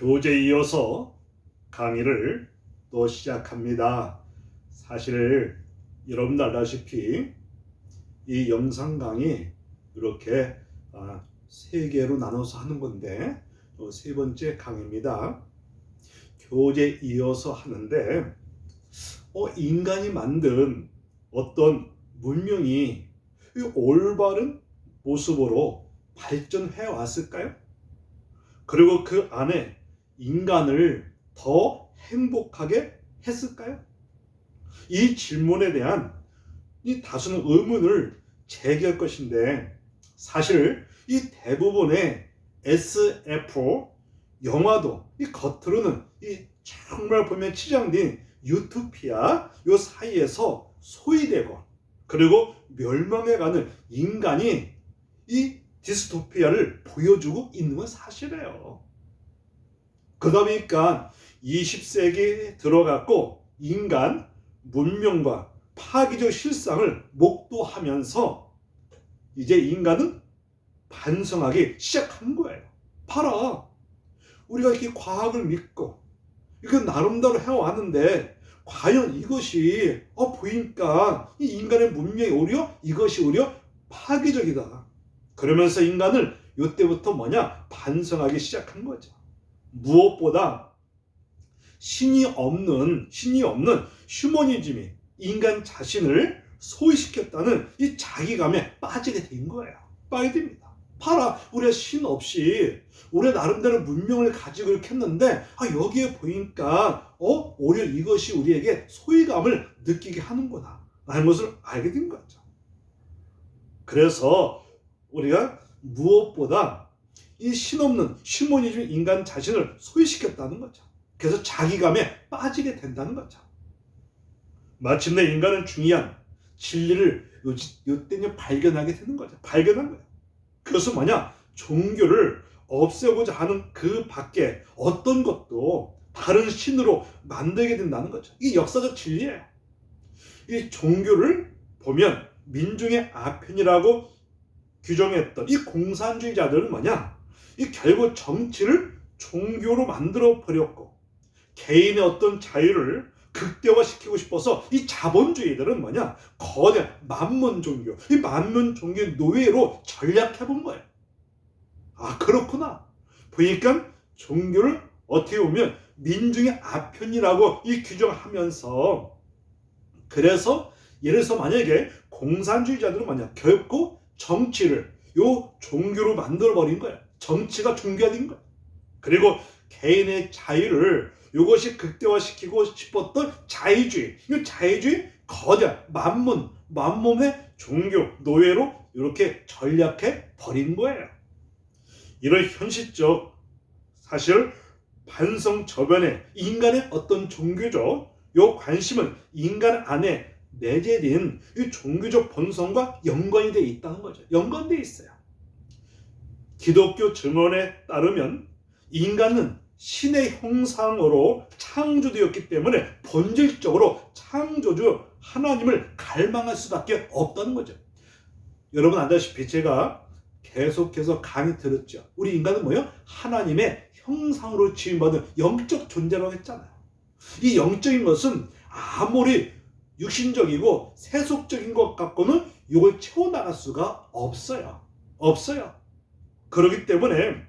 교재 이어서 강의를 또 시작합니다. 사실 여러분들 알다시피 이 영상 강의 이렇게 아, 세 개로 나눠서 하는 건데 어, 세 번째 강의입니다. 교재 이어서 하는데 어, 인간이 만든 어떤 문명이 이 올바른 모습으로 발전해 왔을까요? 그리고 그 안에 인간을 더 행복하게 했을까요? 이 질문에 대한 이 다수는 의문을 제기할 것인데 사실 이 대부분의 SF 영화도 이 겉으로는 이 정말 보면 치장된 유토피아 요 사이에서 소외되고 그리고 멸망해가는 인간이 이 디스토피아를 보여주고 있는 건 사실이에요. 그러다 보니까 20세기에 들어갔고 인간 문명과 파괴적 실상을 목도하면서 이제 인간은 반성하기 시작한 거예요. 봐라. 우리가 이렇게 과학을 믿고 이거 나름대로 해왔는데 과연 이것이 어 보니까 이 인간의 문명이 오히려 이것이 오히려 파괴적이다. 그러면서 인간을 이때부터 뭐냐 반성하기 시작한 거죠. 무엇보다 신이 없는 신이 없는 휴머니즘이 인간 자신을 소외시켰다는 이 자기감에 빠지게 된 거예요. 빠지게 됩니다. 봐라, 우리가 신 없이 우리 나름대로 문명을 가지고 이렇게 했는데 아, 여기에 보니까 어 오히려 이것이 우리에게 소외감을 느끼게 하는구나 라는 것을 알게 된 거죠. 그래서 우리가 무엇보다 이 신없는 휴머니즘 인간 자신을 소외시켰다는 거죠. 그래서 자기감에 빠지게 된다는 거죠. 마침내 인간은 중요한 진리를 요때는 발견하게 되는 거죠. 발견한 거예요. 그것은 뭐냐? 종교를 없애고자 하는 그 밖에 어떤 것도 다른 신으로 만들게 된다는 거죠. 이 역사적 진리예요. 이 종교를 보면 민중의 아편이라고 규정했던 이 공산주의자들은 뭐냐? 이 결국 정치를 종교로 만들어 버렸고 개인의 어떤 자유를 극대화시키고 싶어서 이 자본주의들은 뭐냐? 거대 만문 종교, 이 만문 종교 노예로 전략해 본 거예요. 아, 그렇구나. 보니까 종교를 어떻게 보면 민중의 아편이라고 이 규정하면서 그래서 예를 들어서 만약에 공산주의자들은 뭐냐? 결코 정치를 요 종교로 만들어 버린 거예요. 정치가 종교화된 거예요. 그리고 개인의 자유를 이것이 극대화시키고 싶었던 자유주의, 이 자유주의 거대 만문, 만몸의 종교 노예로 이렇게 전략해 버린 거예요. 이런 현실적 사실 반성 저변에 인간의 어떤 종교적 요 관심은 인간 안에 내재된 이 종교적 본성과 연관이 되어 있다는 거죠. 연관되어 있어요. 기독교 증언에 따르면 인간은 신의 형상으로 창조되었기 때문에 본질적으로 창조주 하나님을 갈망할 수밖에 없다는 거죠. 여러분 안다시피 제가 계속해서 강의 들었죠. 우리 인간은 뭐요? 하나님의 형상으로 지음받은 영적 존재라고 했잖아요. 이 영적인 것은 아무리 육신적이고 세속적인 것 갖고는 이걸 채워나갈 수가 없어요. 없어요. 그렇기 때문에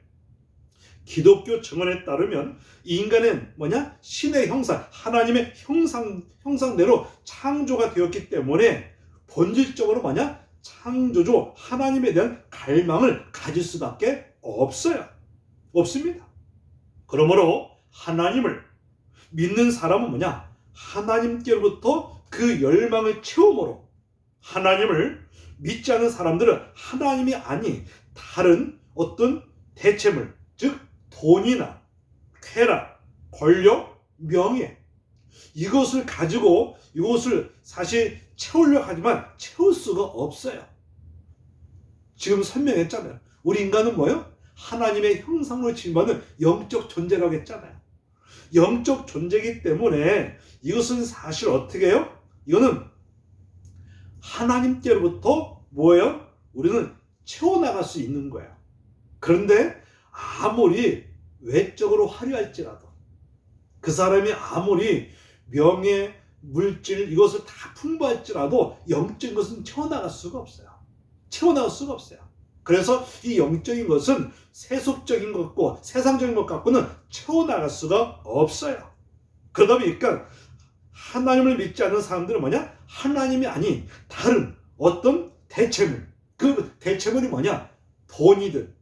기독교 증언에 따르면 인간은 뭐냐? 신의 형상, 하나님의 형상, 형상대로 창조가 되었기 때문에 본질적으로 뭐냐? 창조주 하나님에 대한 갈망을 가질 수밖에 없어요. 없습니다. 그러므로 하나님을 믿는 사람은 뭐냐? 하나님께로부터 그 열망을 채움으로 하나님을 믿지 않는 사람들은 하나님이 아닌 다른 어떤 대체물, 즉 돈이나 쾌락, 권력, 명예 이것을 가지고 이것을 사실 채우려 하지만 채울 수가 없어요. 지금 설명했잖아요. 우리 인간은 뭐요? 하나님의 형상으로 지음받은 영적 존재라고 했잖아요. 영적 존재이기 때문에 이것은 사실 어떻게 해요? 이거는 하나님께로부터 뭐예요? 우리는 채워나갈 수 있는 거예요. 그런데 아무리 외적으로 화려할지라도 그 사람이 아무리 명예, 물질 이것을 다 풍부할지라도 영적인 것은 채워나갈 수가 없어요. 채워나갈 수가 없어요. 그래서 이 영적인 것은 세속적인 것과 세상적인 것 갖고는 채워나갈 수가 없어요. 그러다 보니까 하나님을 믿지 않는 사람들은 뭐냐? 하나님이 아닌 다른 어떤 대체물. 그 대체물이 뭐냐? 돈이든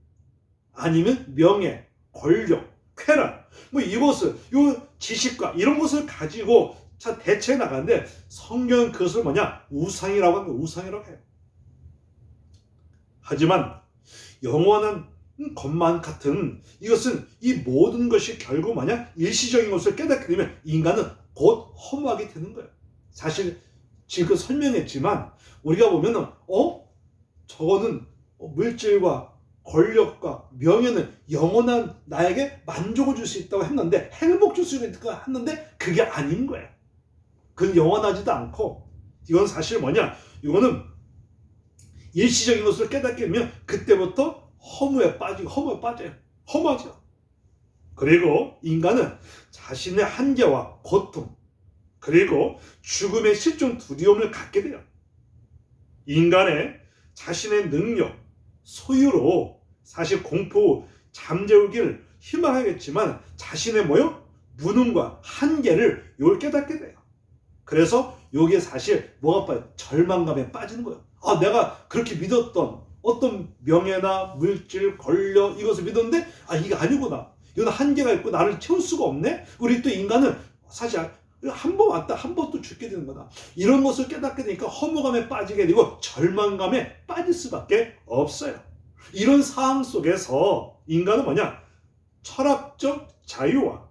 아니면 명예, 권력, 쾌락. 뭐 이것을 요 지식과 이런 것을 가지고 자 대체해 나가는데 성경은 그것을 뭐냐? 우상이라고 거예요. 우상이라고 해요. 하지만 영원한 것만 같은 이것은 이 모든 것이 결국 뭐냐? 일시적인 것을 깨닫게 되면 인간은 곧 허무하게 되는 거예요. 사실 지금 설명했지만 우리가 보면은 어 저거는 물질과 권력과 명예는 영원한 나에게 만족을 줄 수 있다고 했는데 행복 줄 수 있다고 했는데 그게 아닌 거예요. 그건 영원하지도 않고 이건 사실 뭐냐? 이거는 일시적인 것을 깨닫게 되면 그때부터 허무에 빠지고 허무에 빠져요. 허무하죠. 그리고 인간은 자신의 한계와 고통 그리고 죽음의 실종 두려움을 갖게 돼요. 인간의 자신의 능력, 소유로 사실 공포, 잠재우기를 희망하겠지만 자신의 뭐요? 무능과 한계를 요걸 깨닫게 돼요. 그래서 요게 사실 뭐가 빠요? 절망감에 빠지는 거예요. 아, 내가 그렇게 믿었던 어떤 명예나 물질, 권력 이것을 믿었는데 아, 이게 아니구나. 이건 한계가 있고 나를 채울 수가 없네. 우리 또 인간은 사실 한 번 왔다 한 번 또 죽게 되는 거다. 이런 것을 깨닫게 되니까 허무감에 빠지게 되고 절망감에 빠질 수밖에 없어요. 이런 상황 속에서 인간은 뭐냐? 철학적 자유와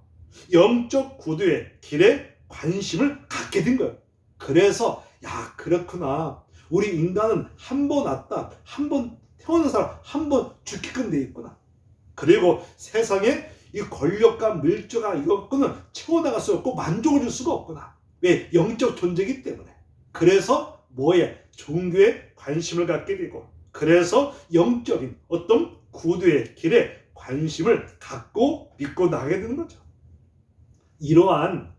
영적 구두의 길에 관심을 갖게 된 거예요. 그래서 야 그렇구나. 우리 인간은 한 번 왔다, 한 번 태어난 사람 한 번 죽게끔 돼 있구나. 그리고 세상에 이 권력과 물질과 이것과는 채워나갈 수 없고 만족을 줄 수가 없구나. 왜? 영적 존재이기 때문에. 그래서 뭐에? 종교에 관심을 갖게 되고 그래서 영적인 어떤 구두의 길에 관심을 갖고 믿고 나가게 되는 거죠. 이러한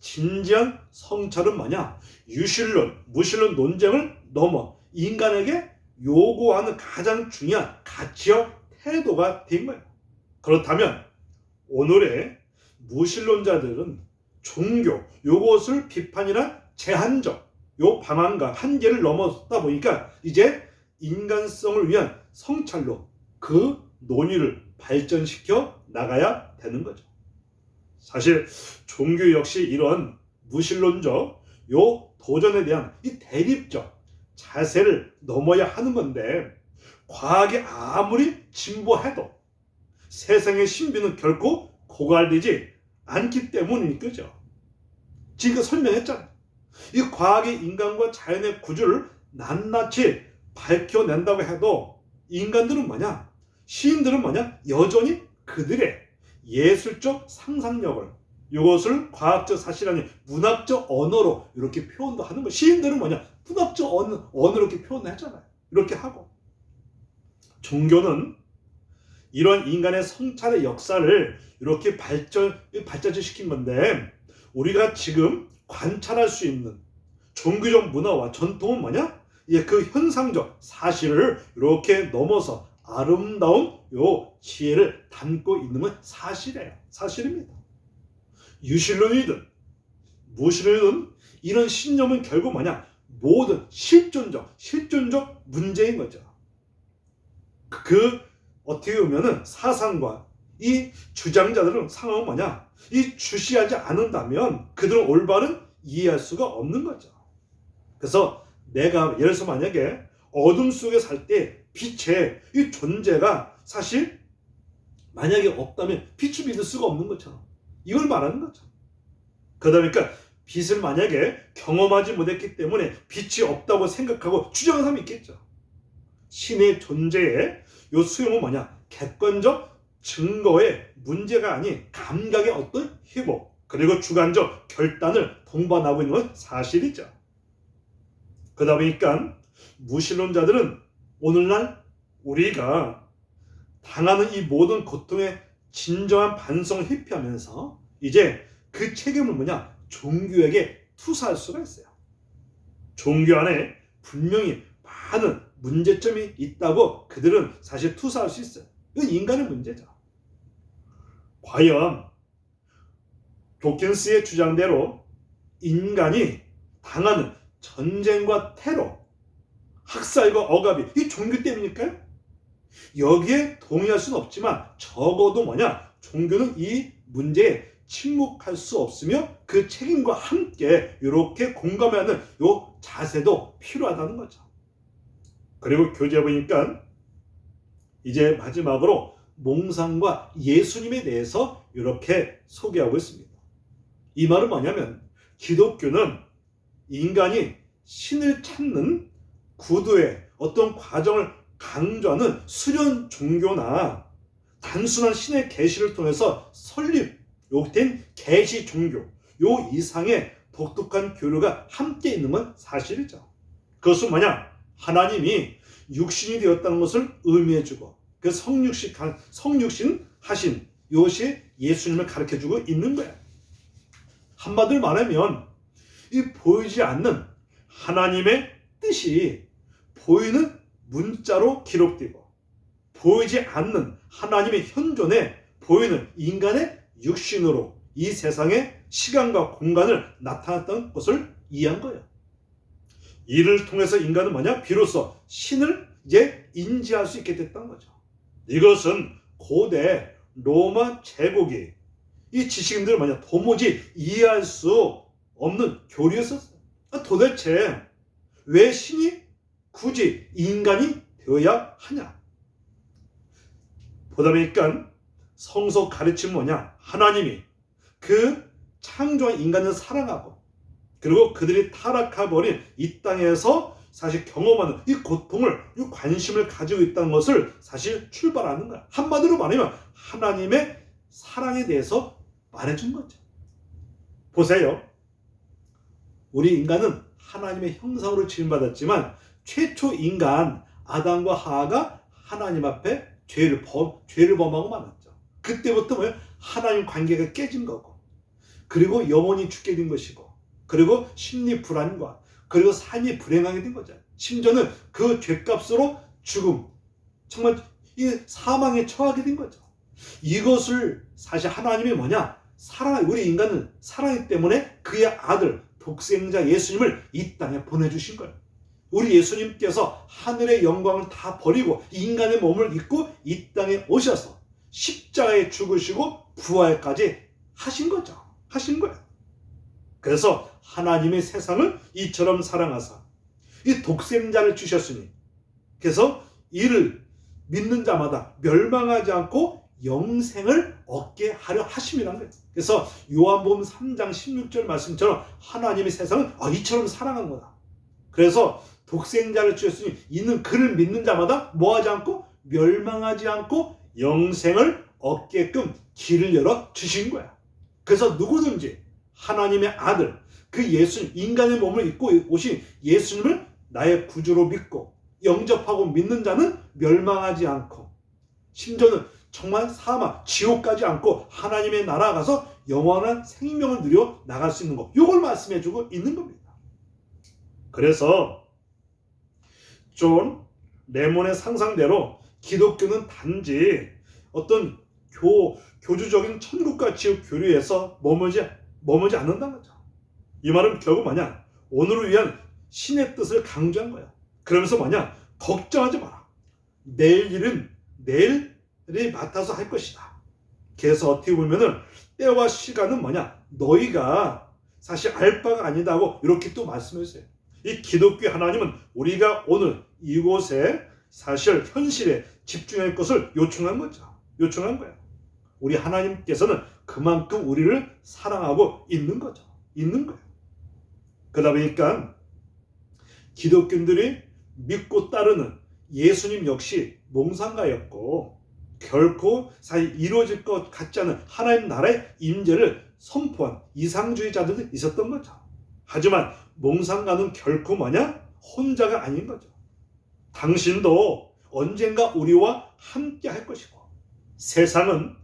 진지한 성찰은 뭐냐? 유실론, 무실론 논쟁을 넘어 인간에게 요구하는 가장 중요한 가치와 태도가 된 거예요. 그렇다면 오늘의 무신론자들은 종교 요것을 비판이나 제한적 요 방안과 한계를 넘었다 보니까 이제 인간성을 위한 성찰로 그 논의를 발전시켜 나가야 되는 거죠. 사실 종교 역시 이런 무신론적 요 도전에 대한 이 대립적 자세를 넘어야 하는 건데 과학이 아무리 진보해도 세상의 신비는 결코 고갈되지 않기 때문인 거죠. 지금 설명했잖아요. 이 과학이 인간과 자연의 구조를 낱낱이 밝혀낸다고 해도 인간들은 뭐냐? 시인들은 뭐냐? 여전히 그들의 예술적 상상력을 이것을 과학적 사실 아닌 문학적 언어로 이렇게 표현도 하는 거. 시인들은 뭐냐? 문학적 언어, 언어로 이렇게 표현했잖아요. 이렇게 하고. 종교는 이런 인간의 성찰의 역사를 이렇게 발전, 발전시킨 건데, 우리가 지금 관찰할 수 있는 종교적 문화와 전통은 뭐냐? 예, 그 현상적 사실을 이렇게 넘어서 아름다운 요 지혜를 담고 있는 건 사실이에요. 사실입니다. 유실론이든 무실론이든 이런 신념은 결국 뭐냐? 모든 실존적, 실존적 문제인 거죠. 그 어떻게 보면은 사상과 이 주장자들은 상황은 뭐냐? 이 주시하지 않는다면 그들은 올바른 이해할 수가 없는 거죠. 그래서 내가 예를 들어서 만약에 어둠 속에 살 때 빛의 이 존재가 사실 만약에 없다면 빛을 믿을 수가 없는 것처럼 이걸 말하는 거죠. 그러다 보니까 빛을 만약에 경험하지 못했기 때문에 빛이 없다고 생각하고 주장하는 사람이 있겠죠. 신의 존재의 요 수용은 뭐냐? 객관적 증거의 문제가 아닌 감각의 어떤 회복 그리고 주관적 결단을 동반하고 있는 건 사실이죠. 그러다 보니까 무신론자들은 오늘날 우리가 당하는 이 모든 고통의 진정한 반성을 회피하면서 이제 그 책임을 뭐냐 종교에게 투사할 수가 있어요. 종교 안에 분명히 많은 문제점이 있다고 그들은 사실 투사할 수 있어요. 이건 인간의 문제죠. 과연 도킨스의 주장대로 인간이 당하는 전쟁과 테러, 학살과 억압이 이 종교 때문일까요? 여기에 동의할 수는 없지만 적어도 뭐냐 종교는 이 문제에 침묵할 수 없으며 그 책임과 함께 이렇게 공감하는 요 자세도 필요하다는 거죠. 그리고 교재 보니까 이제 마지막으로 몽상과 예수님에 대해서 이렇게 소개하고 있습니다. 이 말은 뭐냐면 기독교는 인간이 신을 찾는 구도의 어떤 과정을 강조하는 수련 종교나 단순한 신의 계시를 통해서 설립 요된 계시 종교 요 이상의 독특한 교류가 함께 있는 건 사실이죠. 그것은 뭐냐? 하나님이 육신이 되었다는 것을 의미해주고 그 성육신 성육신 하신 이것이 예수님을 가르쳐주고 있는 거야. 한마디로 말하면 이 보이지 않는 하나님의 뜻이 보이는 문자로 기록되고 보이지 않는 하나님의 현존에 보이는 인간의 육신으로 이 세상의 시간과 공간을 나타났던 것을 이해한 거예요. 이를 통해서 인간은 뭐냐? 비로소 신을 이제 인지할 수 있게 됐던 거죠. 이것은 고대 로마 제국이 이 지식인들을 뭐냐? 도무지 이해할 수 없는 교리였었어요. 도대체 왜 신이 굳이 인간이 되어야 하냐? 보다 보니까 성서 가르침 뭐냐? 하나님이 그 창조한 인간을 사랑하고 그리고 그들이 타락해 버린 이 땅에서 사실 경험하는 이 고통을 이 관심을 가지고 있다는 것을 사실 출발하는 거야. 한마디로 말하면 하나님의 사랑에 대해서 말해준 거죠. 보세요. 우리 인간은 하나님의 형상으로 지음받았지만 최초 인간 아담과 하하가 하나님 앞에 죄를 범 죄를 범하고 말았죠. 그때부터 뭐 하나님 관계가 깨진 거고 그리고 영원히 죽게 된 것이고 그리고 심리 불안과 그리고 삶이 불행하게 된 거죠. 심지어는 그 죄값으로 죽음 정말 이 사망에 처하게 된 거죠. 이것을 사실 하나님이 뭐냐 사랑 우리 인간은 사랑이기 때문에 그의 아들 독생자 예수님을 이 땅에 보내주신 거예요. 우리 예수님께서 하늘의 영광을 다 버리고 인간의 몸을 입고 이 땅에 오셔서 십자가에 죽으시고 부활까지 하신 거죠. 하신 거예요. 그래서 하나님의 세상을 이처럼 사랑하사 이 독생자를 주셨으니 그래서 이를 믿는 자마다 멸망하지 않고 영생을 얻게 하려 하심이란 거예요. 그래서 요한복음 3장 16절 말씀처럼 하나님의 세상은 아, 이처럼 사랑한 거다. 그래서 독생자를 주셨으니 이는 그를 믿는 자마다 뭐하지 않고 멸망하지 않고 영생을 얻게끔 길을 열어 주신 거야. 그래서 누구든지 하나님의 아들 그 예수 인간의 몸을 입고 오신 예수님을 나의 구주로 믿고 영접하고 믿는 자는 멸망하지 않고 심지어는 정말 사망 지옥 가지 않고 하나님의 나라 가서 영원한 생명을 누려 나갈 수 있는 것. 이걸 말씀해 주고 있는 겁니다. 그래서 존 레몬의 상상대로 기독교는 단지 어떤 교, 교주적인 천국과 지옥 교류에서 머물지, 머물지 않는다는 거죠. 이 말은 결국 뭐냐? 오늘을 위한 신의 뜻을 강조한 거야. 그러면서 뭐냐? 걱정하지 마라. 내일 일은 내일 이 맡아서 할 것이다. 그래서 어떻게 보면은 때와 시간은 뭐냐? 너희가 사실 알 바가 아니다고 이렇게 또 말씀했어요. 이 기독교 하나님은 우리가 오늘 이곳에 사실 현실에 집중할 것을 요청한 거죠. 요청한 거예요. 우리 하나님께서는 그만큼 우리를 사랑하고 있는 거죠. 있는 거예요. 그러다 보니까 기독교인들이 믿고 따르는 예수님 역시 몽상가였고 결코 사실 이루어질 것 같지 않은 하나님 나라의 임재를 선포한 이상주의자들도 있었던 거죠. 하지만 몽상가는 결코 뭐냐? 혼자가 아닌 거죠. 당신도 언젠가 우리와 함께 할 것이고 세상은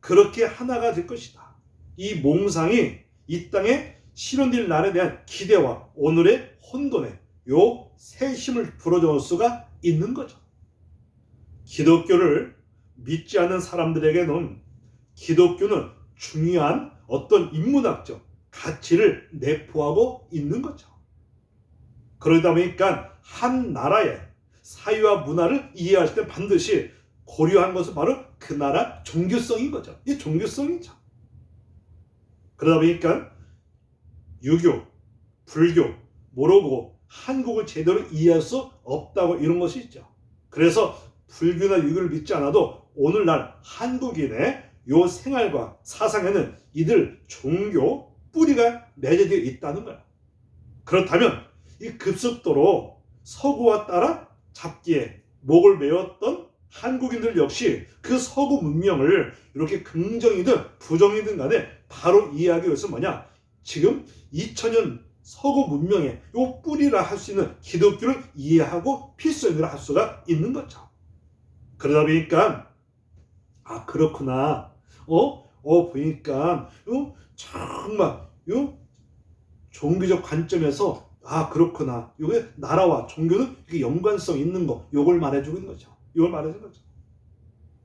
그렇게 하나가 될 것이다. 이 몽상이 이 땅에 실현될 날에 대한 기대와 오늘의 혼돈에 요 새 힘을 불어넣을 수가 있는 거죠. 기독교를 믿지 않는 사람들에게는 기독교는 중요한 어떤 인문학적 가치를 내포하고 있는 거죠. 그러다 보니까 한 나라의 사회와 문화를 이해할 때 반드시 고려한 것은 바로 그 나라 종교성인 거죠. 이 종교성이죠. 그러다 보니까 유교, 불교, 모르고 한국을 제대로 이해할 수 없다고 이런 것이 있죠. 그래서 불교나 유교를 믿지 않아도 오늘날 한국인의 요 생활과 사상에는 이들 종교 뿌리가 맺어져 있다는 거야. 그렇다면 이 급속도로 서구와 따라 잡기에 목을 메웠던 한국인들 역시 그 서구 문명을 이렇게 긍정이든 부정이든 간에 바로 이해하기 위해서 뭐냐? 지금 2000년 서구 문명의 요 뿌리라 할 수 있는 기독교를 이해하고 필수적으로 할 수가 있는 거죠. 그러다 보니까 아 그렇구나. 어? 어 보니까 요 정말 요 종교적 관점에서 아 그렇구나. 요게 나라와 종교는 이게 연관성 있는 거 요걸 말해주고 있는 거죠. 이걸 말해주는 거죠.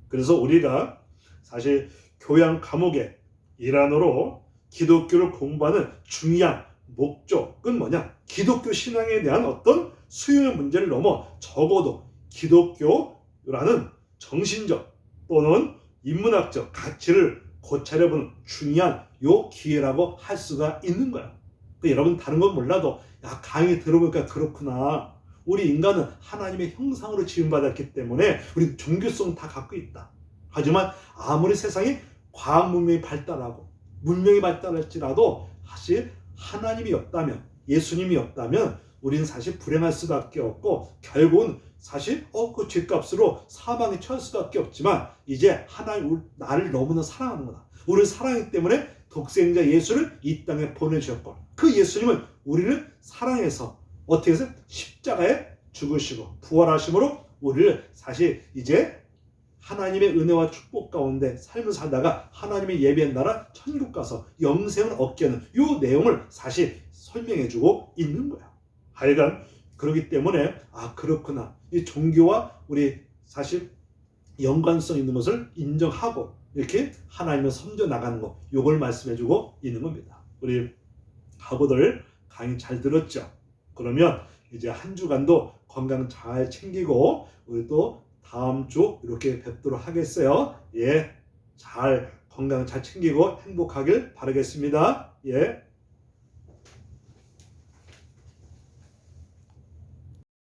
그래서 우리가 사실 교양 과목의 일환으로 기독교를 공부하는 중요한 목적은 뭐냐? 기독교 신앙에 대한 어떤 수요의 문제를 넘어 적어도 기독교라는 정신적 또는 인문학적 가치를 고찰해보는 중요한 요 기회라고 할 수가 있는 거야. 그 여러분 다른 건 몰라도 야 강의 들어보니까 그렇구나. 우리 인간은 하나님의 형상으로 지음받았기 때문에 우리 종교성 다 갖고 있다. 하지만 아무리 세상이 과학 문명이 발달하고 문명이 발달할지라도 사실 하나님이 없다면 예수님이 없다면 우리는 사실 불행할 수밖에 없고 결국은 사실 어 그 죄값으로 사망에 처할 수밖에 없지만 이제 하나님 나를 너무나 사랑하는구나. 우리를 사랑하기 때문에 독생자 예수를 이 땅에 보내주셨고 그 예수님은 우리를 사랑해서 어떻게 해서 십자가에 죽으시고 부활하심으로 우리를 사실 이제 하나님의 은혜와 축복 가운데 삶을 살다가 하나님의 예배한 나라 천국 가서 영생을 얻게 하는 이 내용을 사실 설명해 주고 있는 거야. 하여간 그렇기 때문에 아 그렇구나. 이 종교와 우리 사실 연관성 있는 것을 인정하고 이렇게 하나님을 섬겨 나가는 거 요걸 말씀해 주고 있는 겁니다. 우리 가부들 강의 잘 들었죠? 그러면 이제 한 주간도 건강 잘 챙기고 우리 또 다음 주 이렇게 뵙도록 하겠어요. 예. 잘 건강 잘 챙기고 행복하길 바라겠습니다. 예.